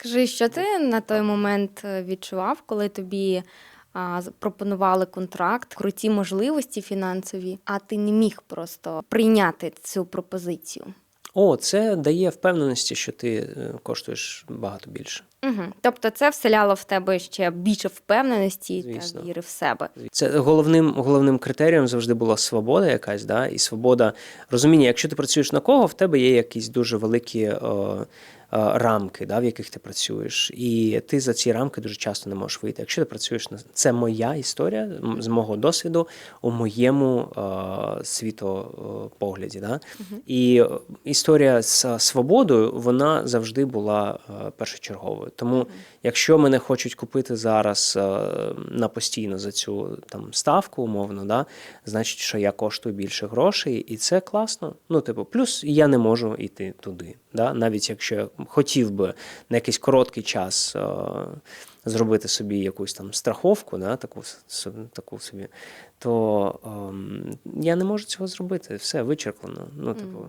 Скажи, що ти на той момент е, відчував, коли тобі а, пропонували контракт, круті можливості фінансові, а ти не міг просто прийняти цю пропозицію? О, це дає впевненості, що ти е, коштуєш багато більше. Угу. Тобто це вселяло в тебе ще більше впевненості Звісно. та віри в себе. Це головним, головним критерієм завжди була свобода якась, да? і свобода розуміння, якщо ти працюєш на кого, в тебе є якісь дуже великі е, рамки, да, в яких ти працюєш. І ти за ці рамки дуже часто не можеш вийти. Якщо ти працюєш на це моя історія з мого досвіду у моєму е, світопогляді. Да? І е, історія з е, свободою вона завжди була е, першочерговою. Тому, якщо мене хочуть купити зараз е, на постійно за цю там ставку, умовно, да, значить, що я коштую більше грошей, і це класно. Ну, типу, плюс я не можу йти туди. Да? Навіть якщо хотів би на якийсь короткий час. е, Зробити собі якусь там страховку, да, таку, таку собі, то ем, я не можу цього зробити. Все вичерплено. Ну, типу,